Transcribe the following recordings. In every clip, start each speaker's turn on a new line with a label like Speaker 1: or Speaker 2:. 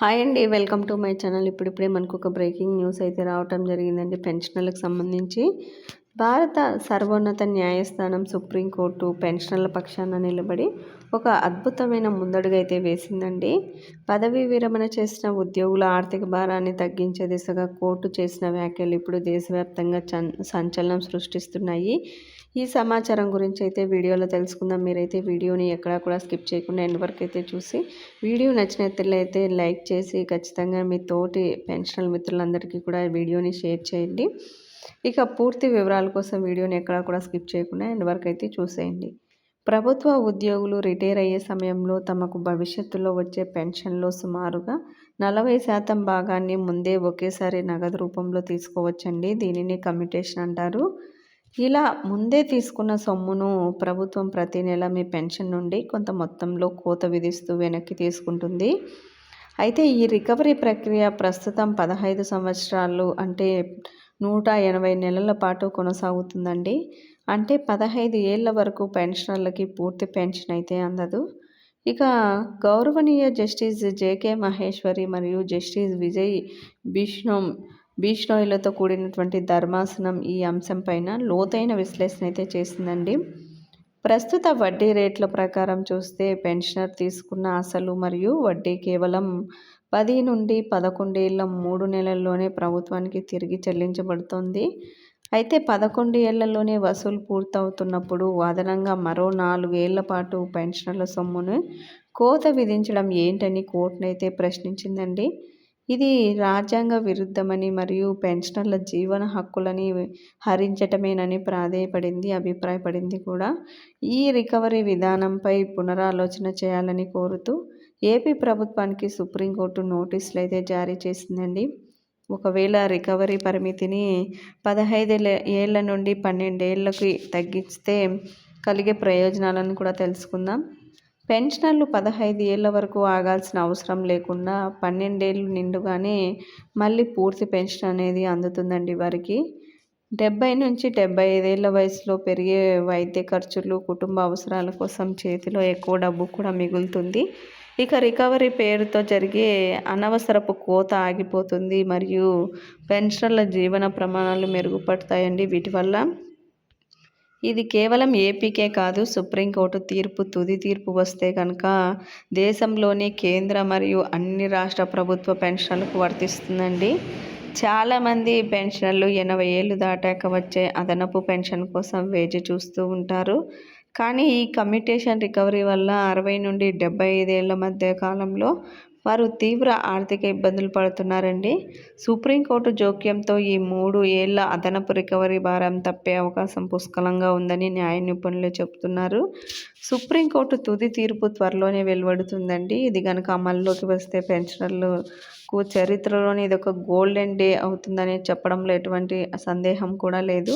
Speaker 1: Hi అండి welcome to my channel. ఇప్పుడిప్పుడే మనకు ఒక బ్రేకింగ్ న్యూస్ అయితే రావటం జరిగిందండి పెన్షనర్లకు సంబంధించి. భారత సర్వోన్నత న్యాయస్థానం సుప్రీంకోర్టు పెన్షనర్ల పక్షాన నిలబడి ఒక అద్భుతమైన ముందడుగైతే అయితే వేసిందండి. పదవీ విరమణ చేసిన ఉద్యోగుల ఆర్థిక భారాన్ని తగ్గించే దిశగా కోర్టు చేసిన వ్యాఖ్యలు ఇప్పుడు దేశవ్యాప్తంగా సంచలనం సృష్టిస్తున్నాయి. ఈ సమాచారం గురించి అయితే వీడియోలో తెలుసుకుందాం. మీరైతే వీడియోని ఎక్కడా కూడా స్కిప్ చేయకుండా ఎండ్ వరకు అయితే చూసి వీడియో నచ్చినట్లయితే లైక్ చేసి ఖచ్చితంగా మీ తోటి పెన్షనల్ మిత్రులందరికీ కూడా వీడియోని షేర్ చేయండి. ఇక పూర్తి వివరాల కోసం వీడియోని ఎక్కడా కూడా స్కిప్ చేయకుండా ఎండ్ వరకు అయితే చూసేయండి. ప్రభుత్వ ఉద్యోగులు రిటైర్ అయ్యే సమయంలో తమకు భవిష్యత్తులో వచ్చే పెన్షన్లో సుమారుగా నలభై శాతం భాగాన్ని ముందే ఒకేసారి నగదు రూపంలో తీసుకోవచ్చండి. దీనిని కమ్యూటేషన్ అంటారు. ఇలా ముందే తీసుకున్న సొమ్మును ప్రభుత్వం ప్రతి నెల మీ పెన్షన్ నుండి కొంత మొత్తంలో కోత విధిస్తూ వెనక్కి తీసుకుంటుంది. అయితే ఈ రికవరీ ప్రక్రియ ప్రస్తుతం పదహైదు సంవత్సరాలు అంటే నూట ఎనభై నెలల పాటు కొనసాగుతుందండి. అంటే పదహైదు ఏళ్ళ వరకు పెన్షనర్లకి పూర్తి పెన్షన్ అయితే అందదు. ఇక గౌరవనీయ జస్టిస్ జేకే మహేశ్వరి మరియు జస్టిస్ విజయ్ బిష్ణోం బీష్నోయిలతో కూడినటువంటి ధర్మాసనం ఈ అంశం పైన లోతైన విశ్లేషణ అయితే చేసిందండి. ప్రస్తుత వడ్డీ రేట్ల ప్రకారం చూస్తే పెన్షనర్ తీసుకున్న అసలు మరియు వడ్డీ కేవలం పది నుండి పదకొండేళ్ళ మూడు నెలల్లోనే ప్రభుత్వానికి తిరిగి చెల్లించబడుతుంది. అయితే పదకొండు ఏళ్ళలోనే వసూలు పూర్తవుతున్నప్పుడు అదనంగా మరో నాలుగేళ్ళ పాటు పెన్షనర్ల సొమ్మును కోత విధించడం ఏంటని కోర్టునైతే ప్రశ్నించిందండి. ఇది రాజ్యాంగ విరుద్ధమని మరియు పెన్షనర్ల జీవన హక్కులని హరించటమేనని ప్రాధేయపడింది అభిప్రాయపడింది కూడా. ఈ రికవరీ విధానంపై పునరాలోచన చేయాలని కోరుతూ ఏపీ ప్రభుత్వానికి సుప్రీంకోర్టు నోటీసులు అయితే జారీ చేసిందండి. ఒకవేళ రికవరీ పరిమితిని పదహైదు ఏళ్ళ నుండి పన్నెండేళ్ళకి తగ్గిస్తే కలిగే ప్రయోజనాలను కూడా తెలుసుకుందాం. పెన్షనర్లు పదహైదు ఏళ్ళ వరకు ఆగాల్సిన అవసరం లేకుండా పన్నెండేళ్ళు నిండుగానే మళ్ళీ పూర్తి పెన్షన్ అనేది అందుతుందండి వారికి. డెబ్బై నుంచి డెబ్బై ఐదేళ్ళ వయసులో పెరిగే వైద్య ఖర్చులు కుటుంబ అవసరాల కోసం చేతిలో ఎక్కువ డబ్బు కూడా మిగులుతుంది. ఇక రికవరీ పేరుతో జరిగే అనవసరపు కోత ఆగిపోతుంది మరియు పెన్షనర్ల జీవన ప్రమాణాలు మెరుగుపడతాయండి వీటి వల్ల. ఇది కేవలం ఏపీకే కాదు సుప్రీంకోర్టు తీర్పు తుది తీర్పు వస్తే కనుక దేశంలోని కేంద్ర మరియు అన్ని రాష్ట్ర ప్రభుత్వ పెన్షన్లకు వర్తిస్తుందండి. చాలామంది పెన్షన్లు ఎనభై ఏళ్ళు దాటాక వచ్చే అదనపు పెన్షన్ కోసం వేచి చూస్తూ ఉంటారు. కానీ ఈ కమ్యూటేషన్ రికవరీ వల్ల అరవై నుండి డెబ్బై ఐదేళ్ళ మధ్య కాలంలో వారు తీవ్ర ఆర్థిక ఇబ్బందులు పడుతున్నారండి. సుప్రీంకోర్టు జోక్యంతో ఈ మూడు ఏళ్ళ అదనపు రికవరీ భారం తప్పే అవకాశం పుష్కలంగా ఉందని న్యాయ నిపుణులు చెబుతున్నారు. సుప్రీంకోర్టు తుది తీర్పు త్వరలోనే వెలువడుతుందండి. ఇది కనుక అమల్లోకి వస్తే పెన్షనర్లకు చరిత్రలోనే ఇది ఒక గోల్డెన్ డే అవుతుందని చెప్పడంలో ఎటువంటి సందేహం కూడా లేదు.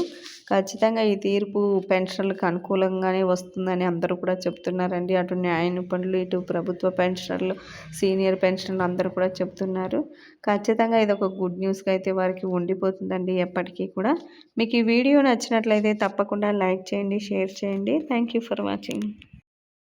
Speaker 1: ఖచ్చితంగా ఈ తీర్పు పెన్షనర్లకు అనుకూలంగానే వస్తుందని అందరూ కూడా చెప్తున్నారండి అటు న్యాయ నిపుణులు ఇటు ప్రభుత్వ పెన్షనర్లు సీనియర్ పెన్షనర్లు అందరూ కూడా చెప్తున్నారు ఖచ్చితంగా ఇది ఒక గుడ్ న్యూస్గా అయితే వారికి ఉండిపోతుందండి ఎప్పటికీ కూడా. మీకు ఈ వీడియో నచ్చినట్లయితే తప్పకుండా లైక్ చేయండి షేర్ చేయండి. Thank you for watching.